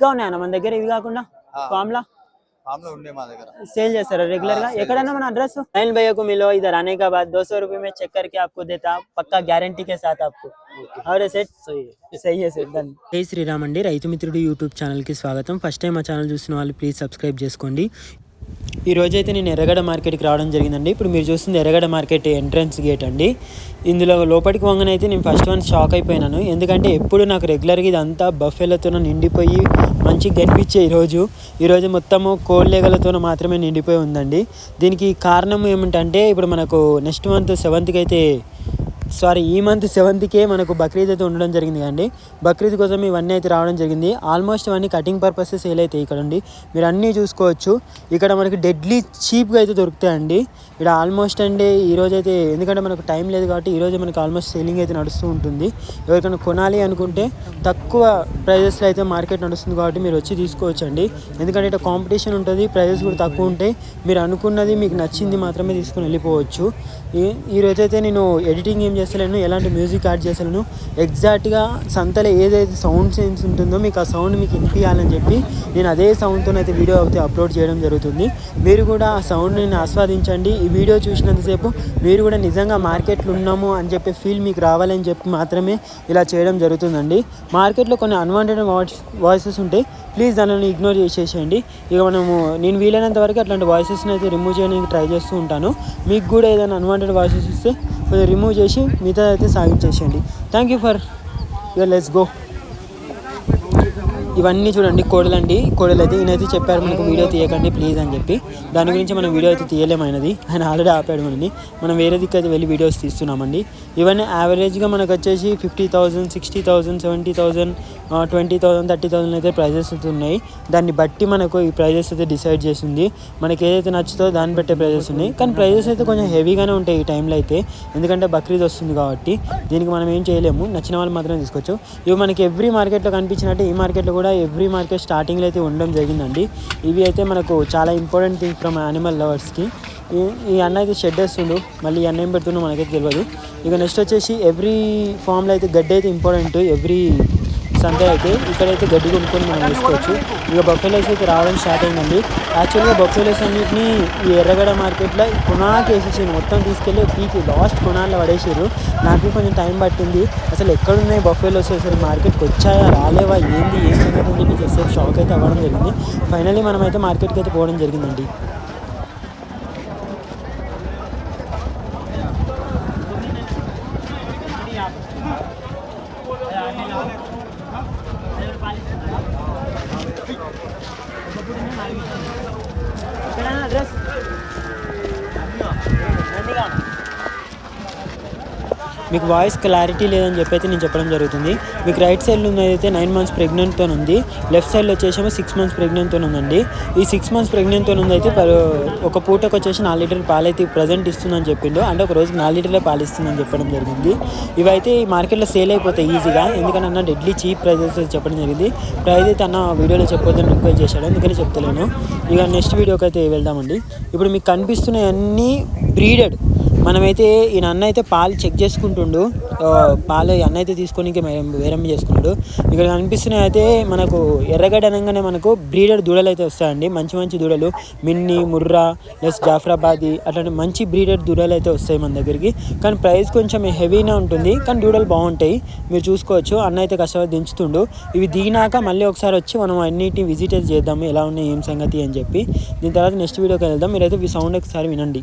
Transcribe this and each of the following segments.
ఇంకా ఉన్నాయన్న మన దగ్గర ఇవి కాకుండా? ఫామ్లా? सेल जैसे रेगुलर का एकड़ ना एड्रेस नयन भैया को मिलो इधर आने के बाद दो सौ रूपये में चेक పక్కా గ్యారంటీ కే సాత్ ఆప్కు శ్రీరామ్ అండి. రైతు మిత్రుడు యూట్యూబ్ ఛానల్కి స్వాగతం. ఫస్ట్ టైం మా ఛానల్ చూసిన వాళ్ళు ప్లీజ్ సబ్స్క్రైబ్ చేసుకోండి. ఈ రోజైతే నేను ఎర్రగడ్డ మార్కెట్కి రావడం జరిగిందండి. ఇప్పుడు మీరు చూస్తుంది ఎర్రగడ్డ మార్కెట్ ఎంట్రన్స్ గేట్ అండి. ఇందులో లోపలికి వంగనైతే నేను ఫస్ట్ వన్ షాక్ అయిపోయినాను. ఎందుకంటే ఎప్పుడు నాకు రెగ్యులర్గా ఇదంతా బఫెలతో నిండిపోయి మంచిగా కనిపించే ఈరోజు. ఈరోజు మొత్తము కోళ్ళేగలతో మాత్రమే నిండిపోయి ఉందండి. దీనికి కారణం ఏమిటంటే ఇప్పుడు మనకు నెక్స్ట్ మంత్ సెవెంత్కి అయితే సారీ ఈ మంత్ సెవెంత్కే మనకు బక్రీద్ అయితే ఉండడం జరిగింది కండి బక్రీద్ కోసం ఇవన్నీ అయితే రావడం జరిగింది. ఆల్మోస్ట్ ఇవన్నీ కటింగ్ పర్పస్ సేల్ అవుతాయి ఇక్కడ ఉండి మీరు అన్నీ చూసుకోవచ్చు. ఇక్కడ మనకి డెడ్లీ చీప్గా అయితే దొరుకుతాయండి. ఇక్కడ ఆల్మోస్ట్ అండి ఈరోజు అయితే ఎందుకంటే మనకు టైం లేదు కాబట్టి ఈరోజు మనకి ఆల్మోస్ట్ సేలింగ్ అయితే నడుస్తూ ఉంటుంది. ఎవరికైనా కొనాలి అనుకుంటే తక్కువ ప్రైజెస్లో అయితే మార్కెట్ నడుస్తుంది కాబట్టి మీరు వచ్చి తీసుకోవచ్చు అండి ఎందుకంటే ఇక్కడ కాంపిటీషన్ ఉంటుంది ప్రైజెస్ కూడా తక్కువ ఉంటాయి. మీరు అనుకున్నది మీకు నచ్చింది మాత్రమే తీసుకుని వెళ్ళిపోవచ్చు. ఈ- ఈ రోజైతే నేను ఎడిటింగ్ ఏం చేస్తలేను ఎలాంటి మ్యూజిక్ యాడ్ చేస్తలేను. ఎగ్జాక్ట్గా సంతలో ఏదైతే సౌండ్ సెన్స్ ఉంటుందో మీకు ఆ సౌండ్ మీకు వినిపించాలని చెప్పి నేను అదే సౌండ్తో అయితే వీడియో అయితే అప్లోడ్ చేయడం జరుగుతుంది. మీరు కూడా ఆ సౌండ్ని ఆస్వాదించండి. వీడియో చూసినంతసేపు మీరు కూడా నిజంగా మార్కెట్లో ఉన్నాము అని చెప్పి ఫీల్ మీకు రావాలని చెప్పి మాత్రమే ఇలా చేయడం జరుగుతుందండి. మార్కెట్లో కొన్ని అన్వాంటెడ్ వాయిసెస్ ఉంటాయి ప్లీజ్ దానిని ఇగ్నోర్ చేసేసేయండి. ఇక మనము నేను వీలైనంత వరకు అట్లాంటి వాయిసెస్ని అయితే రిమూవ్ చేయడానికి ట్రై చేస్తూ ఉంటాను. మీకు కూడా ఏదైనా అన్వాంటెడ్ వాయిసెస్ ఇస్తే కొంచెం రిమూవ్ చేసి మిగతా అయితే సాగించేసేయండి. Thank you for your let's go ఇవన్నీ చూడండి కోడలండి. కోడలు అయితే ఈయనైతే చెప్పారు మనకు వీడియో తీయకండి ప్లీజ్ అని చెప్పి. దాని గురించి మనం వీడియో అయితే తీయలేమైనది ఆయన ఆల్రెడీ ఆపాడు మనని. మనం వేరే దిక్కు అయితే వెళ్ళి వీడియోస్ తీస్తున్నామండి. ఇవన్నీ యావరేజ్గా మనకు వచ్చేసి fifty thousand sixty thousand seventy thousand twenty thousand thirty thousand అయితే ప్రైజెస్ అయితే ఉన్నాయి. దాన్ని బట్టి మనకు ఈ ప్రైజెస్ అయితే డిసైడ్ చేసింది. మనకి ఏదైతే నచ్చుతో దాన్ని బట్టే ప్రైజెస్ ఉన్నాయి. కానీ ప్రైజెస్ అయితే కొంచెం హెవీగానే ఉంటాయి ఈ టైంలో అయితే. ఎందుకంటే బక్రీద్ వస్తుంది కాబట్టి దీనికి మనం ఏం చేయలేము. నచ్చిన వాళ్ళు మాత్రమే తీసుకోవచ్చు. ఇవి మనకి ఎవ్రీ మార్కెట్లో కనిపించినట్టు ఈ మార్కెట్లో కూడా ఎవ్రీ మార్కెట్ స్టార్టింగ్లో అయితే ఉండడం జరిగిందండి. ఇవి అయితే మనకు చాలా ఇంపార్టెంట్ థింగ్ ఫ్రమ్ యానిమల్ లవర్స్కి. ఈ- అన్న అయితే షెడ్ వేస్తుండు. మళ్ళీ ఈ అన్న ఏం పెడుతుండో మనకైతే తెలియదు. ఇక నెక్స్ట్ వచ్చేసి ఎవ్రీ ఫామ్లో అయితే గడ్డి అయితే ఇంపార్టెంట్. ఎవ్రీ సండే అయితే ఇక్కడైతే గడ్డి కొనుక్కొని మనం వేసుకోవచ్చు. ఇక బఫెలోస్ అయితే రావడం స్టార్ట్ అయిందండి. యాక్చువల్గా బఫెలోస్ అన్నింటినీ ఈ ఎర్రగడ్డ మార్కెట్లో కొనాకి వేసేసాను మొత్తం తీసుకెళ్ళి పీకి లాస్ట్ కొనాల్లో పడేసారు. నాకు కొంచెం టైం పట్టింది. అసలు ఎక్కడున్నాయి బఫెలోస్? అసలు మార్కెట్కి వచ్చాయా? రాలేవా? ఏంది? ఏం సంగతి అని చెప్పి షాక్ అయితే అవ్వడం జరిగింది. ఫైనల్లీ మనమైతే మార్కెట్కి అయితే పోవడం జరిగిందండి అడ్రస్ మీకు వాయిస్ క్లారిటీ లేదని చెప్పి అయితే నేను చెప్పడం జరుగుతుంది. మీకు రైట్ సైడ్లో ఉన్నదైతే నైన్ మంత్స్ ప్రెగ్నెంట్తో ఉంది. లెఫ్ట్ సైడ్లో వచ్చేసేమో సిక్స్ మంత్స్ ప్రెగ్నెంట్తో ఉందండి. ఈ సిక్స్ మంత్స్ ప్రెగ్నెంట్తో ఉందైతే అయితే పర్- ఒక పూటకు వచ్చేసి నాలుగు లీటర్ పాలైతే ప్రజెంట్ ఇస్తుందని చెప్పిండు. అంటే ఒక రోజుకి నాలుగు లీటర్లే పాలు ఇస్తుందని చెప్పడం జరిగింది. ఇవైతే ఈ మార్కెట్లో సేల్ అయిపోతాయి ఈజీగా ఎందుకంటే అన్న డెడ్లీ చీప్ ప్రైజెస్ చెప్పడం జరిగింది. ప్రైజ్ అయితే అన్న వీడియోలో చెప్పొద్దని రిక్వెస్ట్ చేశాడు. అందుకని చెప్తలేను. ఇక నెక్స్ట్ వీడియోకి అయితే వెళ్దామండి. ఇప్పుడు మీకు కనిపిస్తున్నాయి అన్నీ బ్రీడెడ్ మనమైతే ఈయన అన్న అయితే పాలు చెక్ చేసుకుంటుండు. పాలు ఈ అన్న అయితే తీసుకొని ఇంకా వేరమ్మ చేసుకున్నాడు. ఇక్కడ కనిపిస్తున్నాయి అయితే మనకు ఎర్రగడ్డ అనగానే మనకు బ్రీడర్ దూడలు అయితే వస్తాయండి. మంచి మంచి దూడలు. మిన్ని ముర్రా ప్లస్ జాఫ్రాబాది అట్లాంటి మంచి బ్రీడర్ దూడలు అయితే వస్తాయి మన దగ్గరికి. కానీ ప్రైస్ కొంచెం హెవీనే ఉంటుంది. కానీ దూడలు బాగుంటాయి. మీరు చూసుకోవచ్చు. అన్న అయితే కష్టపడి దించుతుండు. ఇవి దిగినాక మళ్ళీ ఒకసారి వచ్చి మనం అన్నిటిని విజిట్ చేద్దాము. ఎలా ఉన్నాయి ఏం సంగతి అని చెప్పి. దీని తర్వాత నెక్స్ట్ వీడియోకి వెళ్దాం. మీరైతే ఈ సౌండ్ ఒకసారి వినండి.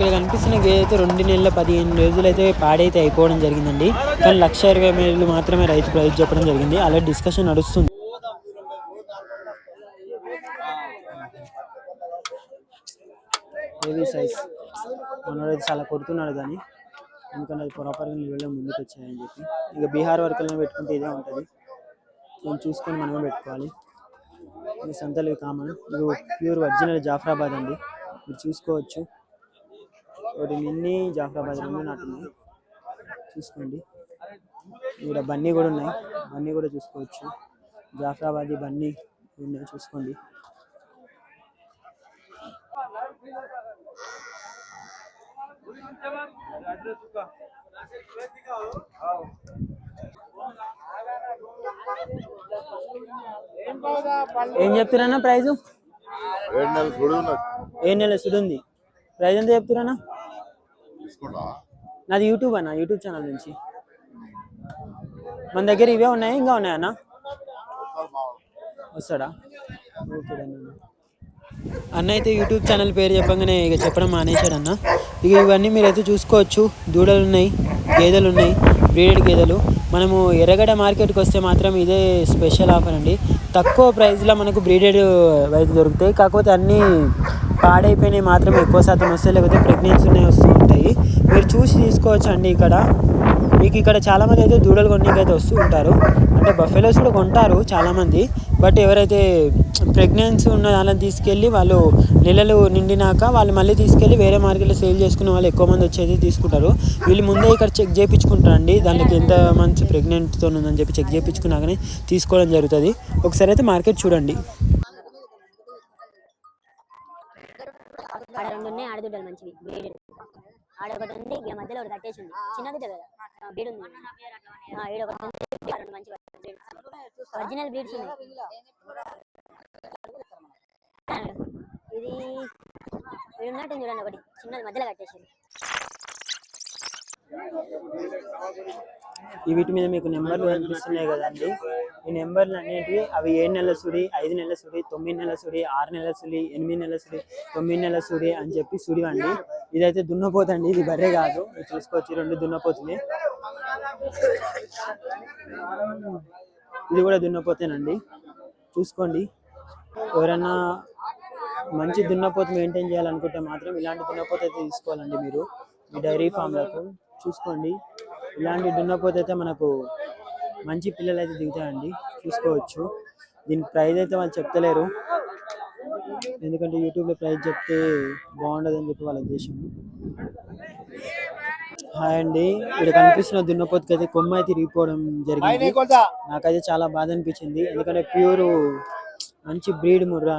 ఇక్కడ కనిపిస్తున్న గేదె అయితే రెండు నెలల పదిహేను రోజులు అయితే పాడైతే అయిపోవడం జరిగిందండి. కానీ లక్ష ఇరవై వేలు మాత్రమే రైతు ప్రైజ్ చెప్పడం జరిగింది. అలా డిస్కషన్ నడుస్తుంది. సైజ్ మనోడైతే చాలా కొడుతున్నాడు కానీ ఎందుకంటే అది ప్రాపర్గా నిలవలే ముందుకు వచ్చాయని చెప్పి. ఇక బీహార్ వరకు పెట్టుకుంటే ఇదే ఉంటుంది. కొంచెం చూసుకొని మనమే పెట్టుకోవాలి. ఇది సంతలు కామన్. ఇది ప్యూర్ ఒరిజినల్ జాఫరాబాద్ అండి. మీరు చూసుకోవచ్చు. ఒకటి మిన్ని జాఫరాబాద్ రెండు నాటుంది చూసుకోండి. ఇక్కడ బన్నీ కూడా ఉన్నాయి. బన్నీ కూడా చూసుకోవచ్చు. జాఫరాబాదీ బన్నీ ఉన్నాయి చూసుకోండి. ఏం చెప్తున్నా ప్రైజ్? ఏడు నెలలు సుడు ఉంది ప్రైజ్ ఎంత చెప్తున్నా నాది యూట్యూబ్ అన్న యూట్యూబ్ ఛానల్ నుంచి. మన దగ్గర ఇవే ఉన్నాయి? ఇంకా ఉన్నాయా అన్న? వస్తాడా? ఓకే అన్న. అయితే యూట్యూబ్ ఛానల్ పేరు చెప్పగానే ఇక చెప్పడం మానేశాడన్న ఇక ఇవన్నీ మీరైతే చూసుకోవచ్చు. దూడలు ఉన్నాయి గేదెలు ఉన్నాయి బ్రీడెడ్ గేదెలు. మనము ఎర్రగడ్డ మార్కెట్కి వస్తే మాత్రం ఇదే స్పెషల్ ఆఫర్ అండి. తక్కువ ప్రైస్లో మనకు బ్రీడెడ్ అయితే దొరుకుతాయి. కాకపోతే అన్నీ పాడైపోయినాయి మాత్రం ఎక్కువ శాతం వస్తాయి. లేకపోతే ప్రెగ్నెన్సీ ఉన్నాయి వస్తాయి ఉంటాయి. మీరు చూసి తీసుకోవచ్చు అండి ఇక్కడ. మీకు ఇక్కడ చాలామంది అయితే దూడలు కొనడానికి వస్తూ ఉంటారు. అంటే బఫెలోస్ కూడా కొంటారు చాలామంది. బట్ ఎవరైతే ప్రెగ్నెన్సీ ఉన్న వాళ్ళని తీసుకెళ్ళి వాళ్ళు నెలలు నిండినాక వాళ్ళు మళ్ళీ తీసుకెళ్ళి వేరే మార్కెట్లో సేల్ చేసుకునే వాళ్ళు ఎక్కువ మంది వచ్చేది తీసుకుంటారు. వీళ్ళు ముందే ఇక్కడ చెక్ చేయించుకుంటారండి. దానికి ఎంత మంచి ప్రెగ్నెంట్తో ఉందని చెప్పి చెక్ చేయించుకున్నాకనే తీసుకోవడం జరుగుతుంది. ఒకసారి అయితే మార్కెట్ చూడండి. ఆడ మంచివి. ఆడ ఒకటి ఉంది ఈ మధ్యలో ఒకటి కట్టేసి ఉంది చిన్న దుడ్డ కదా బ్రీడ్ ఉంది. ఆ, ఈడ ఒకటి ఉంది రెండు మంచి ఒరిజినల్ బ్రీడ్స్ ఉన్నాయి. ఇది ఉన్నట్టు చూడండి ఒకటి. చిన్నది మధ్యలో కట్టేసి ఈ వీటి మీద మీకు నెంబర్లు కనిపిస్తున్నాయి కదండి. ఈ నెంబర్లు అనేటివి అవి ఏడు నెలల సుడి ఐదు నెలల సుడి తొమ్మిది నెలల సుడి ఆరు నెలల సుడి ఎనిమిది నెలల సుడి తొమ్మిది నెలల సుడి అని చెప్పి సుడివండి. ఇదైతే దున్నపోతండి ఇది బర్రె కాదు. చూసుకోవచ్చు రెండు దున్నపోతుంది ఇది కూడా దున్నపోతేనండి. చూసుకోండి. ఎవరైనా మంచి దున్నపోతు మెయింటైన్ చేయాలనుకుంటే మాత్రం ఇలాంటి దున్నపోత అయితే తీసుకోవాలండి మీరు. మీ డైరీ ఫామ్లకు చూసుకోండి. ఇలాంటి దున్నపోత అయితే మనకు మంచి పిల్లలు అయితే దిగుతాయండి. చూసుకోవచ్చు. దీని ప్రైస్ అయితే వాళ్ళు చెప్తలేరు. ఎందుకంటే యూట్యూబ్లో ప్రైస్ చెప్తే బాగుండదని చెప్పి వాళ్ళ ఉద్దేశం. హాయ్ అండి. ఇక్కడ కనిపిస్తున్న దున్నపోతుకి అయితే కొమ్మ అయితే ఇరిగిపోవడం జరిగింది. నాకైతే చాలా బాధ అనిపించింది. ఎందుకంటే ప్యూర్ మంచి బ్రీడ్ ముర్రా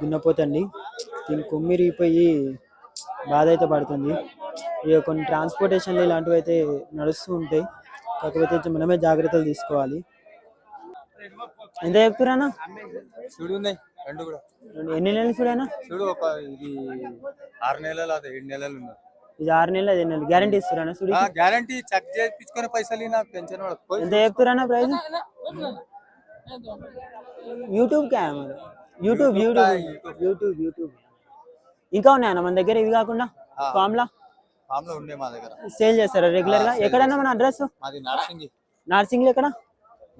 దున్నపోతండి దీని కొమ్మి ఇరిగిపోయి బాధ అయితే పడుతుంది. ఇక కొన్ని ట్రాన్స్పోర్టేషన్లు ఇలాంటివి అయితే నడుస్తూ ఉంటాయి. కాకపోతే మనమే జాగ్రత్తలు తీసుకోవాలి. ఎంత చెప్తున్నా చూడు ఉన్నాయి రెండు కూడా. ఎన్ని నెలలు చూడనా చూడు ఒక ఇది ఆరు నెలలు అదే ఏడు నెలలు ఇది ఆరు నెలలు ఐదు నెలలు? గ్యారంటీ ఇస్తున్నా సుడి గ్యారంటీ చెక్ చేయించుకునే పైసలు నాకు పెన్షన్ ఎంత price YouTube camera YouTube YouTube YouTube YouTube ఇంకా ఉన్నాయన్న మన దగ్గర ఇవి కాకుండా ఫామ్లా ఫామ్లో ఉండే మా దగ్గర. సేల్ చేస్తారా రెగ్యులర్గా ఎక్కడన్నా మన అడ్రస్? మాది నార్సింగి. నార్సింగ్లో ఎక్కడ?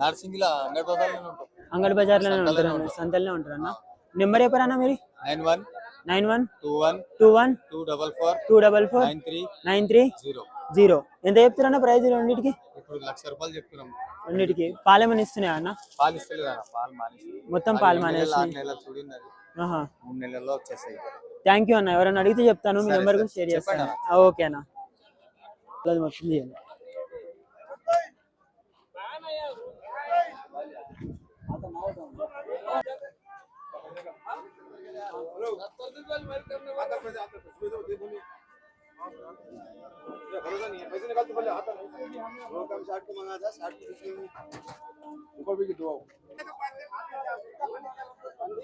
నార్సింగి లో పర్సెంట్ ఉంటాం. అంగడి బజార్లోనే ఉంటారు? సంతల్నే ఉంటారన్న? నెంబర్ చెప్పారన్నా మీరు? Nine one nine one two one two one two double four two double four nine three nine three zero. Zero. ఎంత చెప్తారన్న ప్రైస్ రెండింటికి? ఇప్పుడు లక్ష రూపాయలు చెప్తున్నాం. రెండింటికి. పాలేమని ఇస్తున్నాయా అన్న? పాలు ఇస్తలేదు మొత్తం పాలు మానేసి. మూడు నెలల్లో వచ్చేసాయి థ్యాంక్ యూ అన్న. ఎవరైనా అడిగితే చెప్తాను. మీ సరే, నెంబర్ సరే. షేర్ చెప్పండి చేస్తాను ఆ, ఓకే అన్న. అది మొత్తం చేయండి. भरोसा नहीं है। पैसे निकाल के पहले आता नहीं। वो कम साठ को मंगा था साठ ऊपर भी दो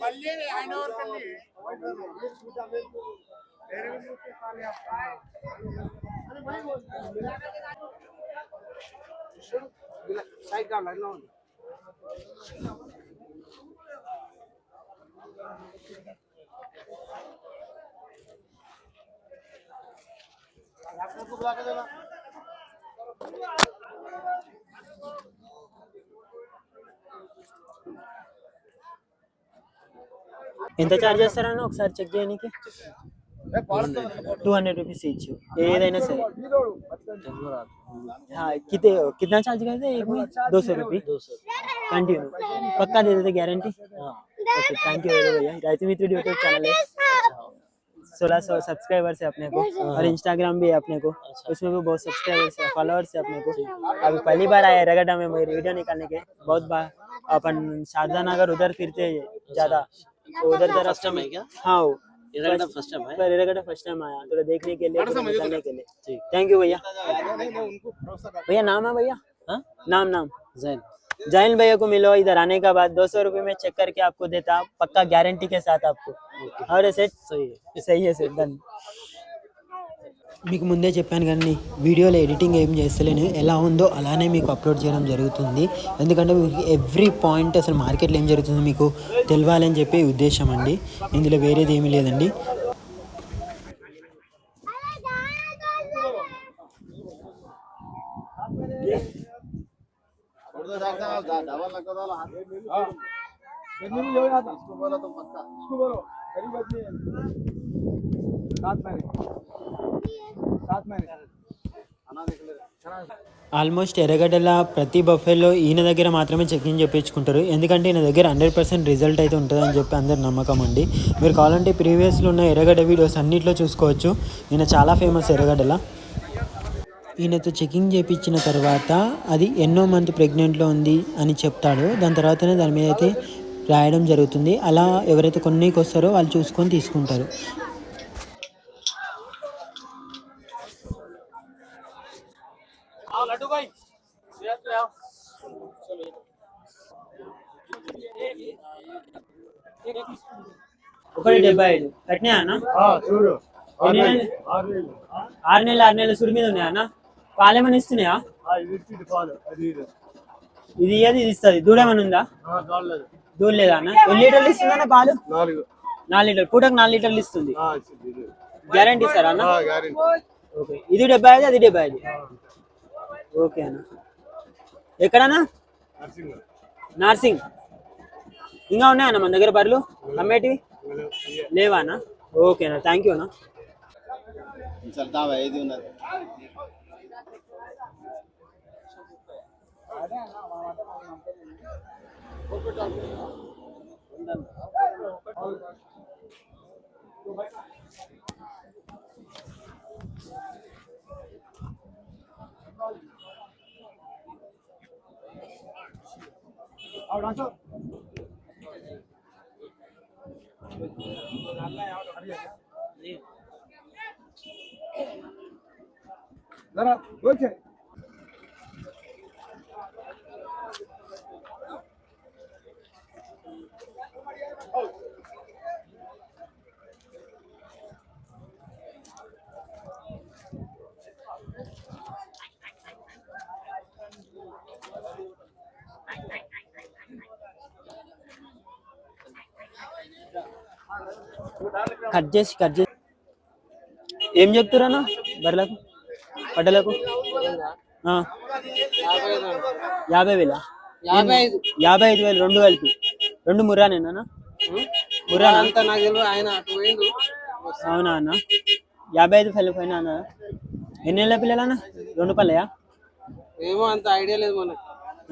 पल्ले हैंड ओवर कर लिए अरे भाई वो साइड का लाइन लाओ। ఎంత చార్జ్ చేస్తారన్న ఒకసారి చెక్ చేయడానికి టూ हंड्रेड रुपीज ఈచ్ ఏదైనా సరే हाँ कितने कितना चार्ज करते हैं एक में दो सौ रुपये कंटिन्यू पक्का दे देते गारंटी ओके थैंक यू भैया రైతు మిత్రుడు యూట్యూబ్ ఛానల్ सोलह सौ सब्सक्राइबर्स है अपने को और इंस्टाग्राम भी है अपने को। उसमें भी बहुत सब्सक्राइबर्स है फॉलोअर्स है अपने को। अभी पहली बार आया रगड़ा में मेरी वीडियो निकालने के बहुत बार अपन शारदा नगर उधर फिरते हैं ज़्यादा। तो उधर जरा फ़र्स्ट टाइम है क्या? हाँ वो। फ़र्स्ट टाइम है? पर फ़र्स्ट टाइम आया थोड़ा देखने के लिए निकालने के लिए। थैंक यू भैया। भैया नाम है भैया? हाँ? नाम नाम। जैन। जैन भैया को मिलो इधर आने का बाद दो सौ रुपये में चेक करके आपको देता पक्का गारंटी के साथ आपको। और सही है सही है सर डन మీకు ముందే చెప్పాను కానీ వీడియోలో ఎడిటింగ్ ఏం చేస్తలేను. ఎలా ఉందో అలానే మీకు అప్లోడ్ చేయడం జరుగుతుంది. ఎందుకంటే మీకు ఎవ్రీ పాయింట్ అసలు మార్కెట్లో ఏం జరుగుతుందో మీకు తెలియాలని చెప్పే ఉద్దేశం అండి. ఇందులో వేరేది ఏమీ లేదండి. ఆల్మోస్ట్ ఎర్రగడ్డల ప్రతి బఫేలో ఈయన దగ్గర మాత్రమే చెకింగ్ చెప్పించుకుంటారు. ఎందుకంటే ఈయన దగ్గర హండ్రెడ్ పర్సెంట్ రిజల్ట్ అయితే ఉంటుందని చెప్పి అందరి నమ్మకం అండి. మీరు కావాలంటే ప్రీవియస్లో ఉన్న ఎర్రగడ్డ వీడియోస్ అన్నిట్లో చూసుకోవచ్చు. ఈయన చాలా ఫేమస్ ఎర్రగడ్డల. ఈయనతో చెకింగ్ చేయించిన తర్వాత అది ఎన్నో మంత్ ప్రెగ్నెంట్లో ఉంది అని చెప్తాడు. దాని తర్వాతనే దాని మీద అయితే రాయడం జరుగుతుంది. అలా ఎవరైతే కొన్నికి వస్తారో వాళ్ళు చూసుకొని తీసుకుంటారు. ఒకటి డెబ్బై ఐదు. కట్టినా అన్న? ఆరు నెలలు ఆరు నెలలు సుడి మీద ఉన్నాయా అన్న? పాలేమని ఇస్తున్నాయా? ఇది ఏది? ఇది ఇస్తుంది. దూడేమని ఉందా? దూడ లేదా. అన్న? ఎన్ని లీటర్లు ఇస్తుందన్న పాలు నాలుగు. నాలుగు లీటర్ పూటకు నాలుగు లీటర్లు ఇస్తుంది. గ్యారంటీ సార్ అన్న? Guarantee okay. ఇది డెబ్బై ఐదు అది డెబ్బై ఐదు. ఓకే అన్న. ఎక్కడన్నా? నార్సింగ్. ఇంకా ఉన్నాయన్న మన దగ్గర బర్రెలు? అమ్మేటివి లేవా అన్న? ఓకే అన్న. థ్యాంక్ యూ అన్న. ఐదు ఉన్నది కట్ చేసి కట్ చేసి. ఏం చెప్తారన్నా బర్రెలకు? పడ్డలకు. యాభై వేల? యాభై ఐదు. వేలు రెండు కలిపి రెండు ముర్రానేనా ముర్రానా అవునా అన్న? యాభై ఐదు వేల పైన అన్న? ఎన్ని నెలల పిల్లలన్నా రెండు పల్లెయా ఏమో అంత ఐడియా లేదు మనకు.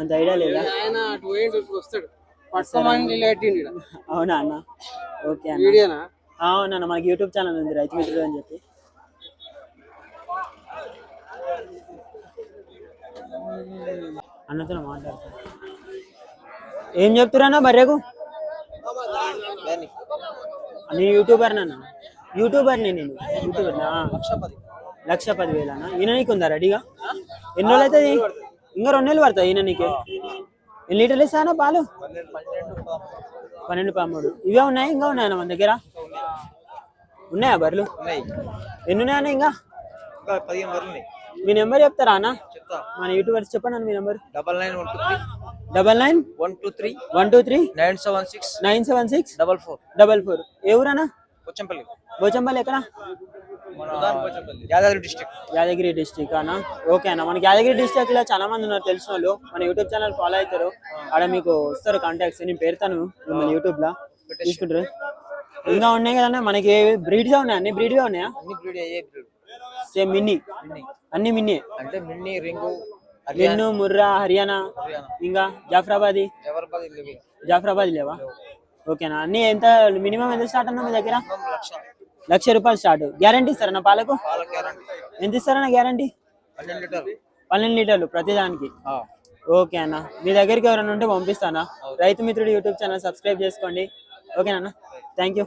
అంత ఐడియా లేదా? ఆయన అటు వస్తాడు. పట్టుకోమని. అవునా అన్న? ఓకే అన్న. అవునన్న మనకి యూట్యూబ్ ఛానల్ ఉంది రైతు మిత్రుడు అని చెప్పి. అన్నతో మాట్లాడతా ఏం చెప్తున్నా బర్రెకు? నేను యూట్యూబర్ నాన్న యూట్యూబర్ నేను. యూట్యూబర్ లక్ష పది వేలు అన్న ఈయన నీకు ఉందా రెడీగా? ఎన్ని రోజులు అవుతుంది? ఇంకా రెండు నెలలు పడుతుంది ఈయన నీకు? ఎన్ని లీటర్లు ఇస్తానా పాలు? పన్నెండు పదమూడు. ఇవే ఉన్నాయి? ఇంకా ఉన్నాయన్న మన దగ్గర? ఉన్నాయా బర్రెలు? ఎన్ని ఉన్నాయన్న ఇంకా? మీ నెంబర్ చెప్తారా అన్న? మన యూట్యూబర్స్ చెప్పండి అన్న మీ number. Double nine one two three. Double nine? One two three. One two three? Nine seven six. Nine seven six? Double four. Double four. ఏ ఊరన్నా? కొచ్చంపల్లి బోచంపల్లి ఎక్కడ? మన యాదాద్రి డిస్ట్రిక్ట్ యాదగిరి డిస్టిక్ అన్న? ఓకే అన్న. మనకి యాదగిరి డిస్టిక్లో చాలా మంది ఉన్నారు తెలిసిన వాళ్ళు. మన యూట్యూబ్ ఛానల్ ఫాలో అవుతారు. ఆడ మీకు వస్తారు కాంటాక్ట్స్ నేను పెడతాను మిమ్మల్ని యూట్యూబ్లో తీసుకుంటారు. ఇంకా ఉన్నాయి కదన్నా మనకి బ్రీడ్గా ఉన్నాయి? అన్ని బ్రీడ్గా ఉన్నాయా? అన్ని బ్రీడ్ సేమ్ మిన్ని. అన్ని మిన్ని? అంటే మిన్ని రింగు లెన్ను ముర్రా హర్యానా. ఇంకా జాఫరాబాదీ? జాఫరాబాద్ లేవా. ఓకేనా అన్ని. ఎంత మినిమం ఎంత స్టార్ట్ అన్నా మీ దగ్గర? లక్ష. లక్ష రూపాయలు స్టార్ట్. గ్యారంటీ ఇస్తారన్న పాలకు? పాల గ్యారంటీ. ఎంత ఇస్తారన్న గ్యారంటీ? పన్నెండు లీటర్లు. పన్నెండు లీటర్లు ప్రతిదానికి ఓకే అన్న. మీ దగ్గరికి ఎవరైనా ఉంటే పంపిస్తానా? రైతు మిత్రుడు యూట్యూబ్ ఛానల్ సబ్స్క్రైబ్ చేసుకోండి. ఓకేనా థ్యాంక్ యూ.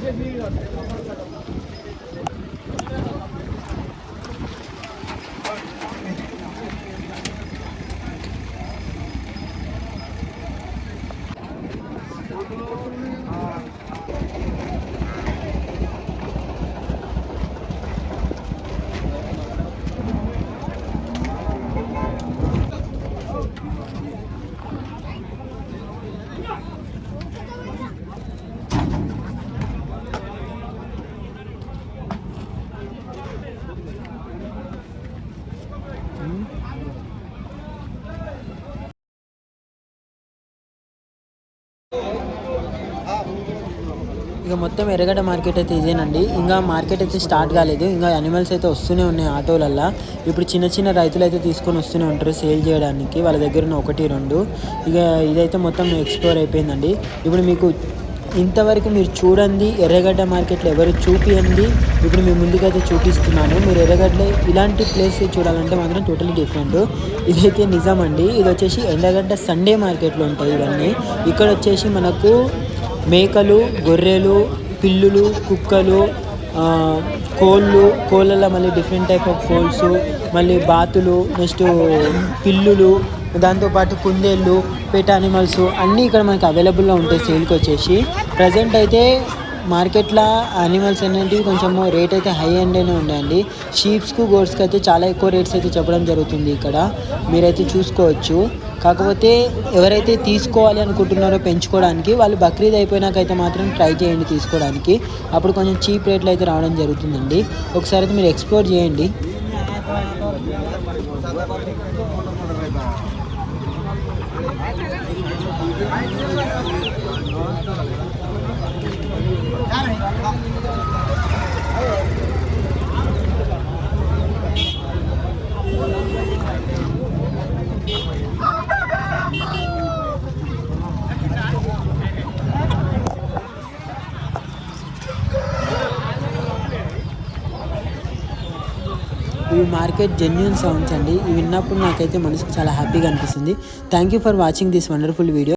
Beijo, Emílio. ఇక మొత్తం ఎర్రగడ్డ మార్కెట్ అయితే ఇదేనండి. ఇంకా మార్కెట్ అయితే స్టార్ట్ కాలేదు. ఇంకా అనిమల్స్ అయితే వస్తూనే ఉన్నాయి ఆటోలల్లో. ఇప్పుడు చిన్న చిన్న రైతులు అయితే తీసుకొని వస్తూనే ఉంటారు సేల్ చేయడానికి. వాళ్ళ దగ్గర ఉన్న ఒకటి రెండు. ఇక ఇదైతే మొత్తం ఎక్స్ప్లోర్ అయిపోయిందండి. ఇప్పుడు మీకు ఇంతవరకు మీరు చూడండి ఎర్రగడ్డ మార్కెట్లో ఎవరు చూపియండి. ఇప్పుడు మీ ముందుకైతే చూపిస్తున్నాను. మీరు ఎర్రగడ్డ ఇలాంటి ప్లేస్ చూడాలంటే మాత్రం టోటలీ డిఫరెంట్ ఇదైతే నిజం అండి ఇది వచ్చేసి ఎండగడ్డ సండే మార్కెట్లో ఉంటాయి ఇవన్నీ. ఇక్కడ వచ్చేసి మనకు మేకలు గొర్రెలు పిల్లులు కుక్కలు కోళ్ళు కోళ్ళల్లో మళ్ళీ డిఫరెంట్ టైప్ ఆఫ్ కోల్స్ మళ్ళీ బాతులు నెక్స్ట్ పిల్లులు దాంతోపాటు కుందేళ్ళు పెట్ అనిమల్స్ అన్నీ ఇక్కడ మనకి అవైలబుల్లో ఉంటాయి సేల్కి వచ్చేసి. ప్రజెంట్ అయితే మార్కెట్లో అనిమల్స్ అనేటివి కొంచెం రేట్ అయితే హై అండ్నే ఉన్నాయండి. షీప్స్కు గోడ్స్కి అయితే చాలా ఎక్కువ రేట్స్ అయితే చెప్పడం జరుగుతుంది ఇక్కడ. మీరైతే చూసుకోవచ్చు. కాకపోతే ఎవరైతే తీసుకోవాలి అనుకుంటున్నారో పెంచుకోవడానికి వాళ్ళు బక్రీద్ అయిపోయినాకైతే మాత్రం ట్రై చేయండి తీసుకోవడానికి. అప్పుడు కొంచెం చీప్ రేట్లో అయితే రావడం జరుగుతుందండి. ఒకసారి అయితే మీరు ఎక్స్ప్లోర్ చేయండి. ఇవి మార్కెట్ జెన్యున్ సౌండ్స్ అండి. ఇవి విన్నప్పుడు నాకైతే మనసుకు చాలా హ్యాపీగా అనిపిస్తుంది. Thank you for watching this wonderful video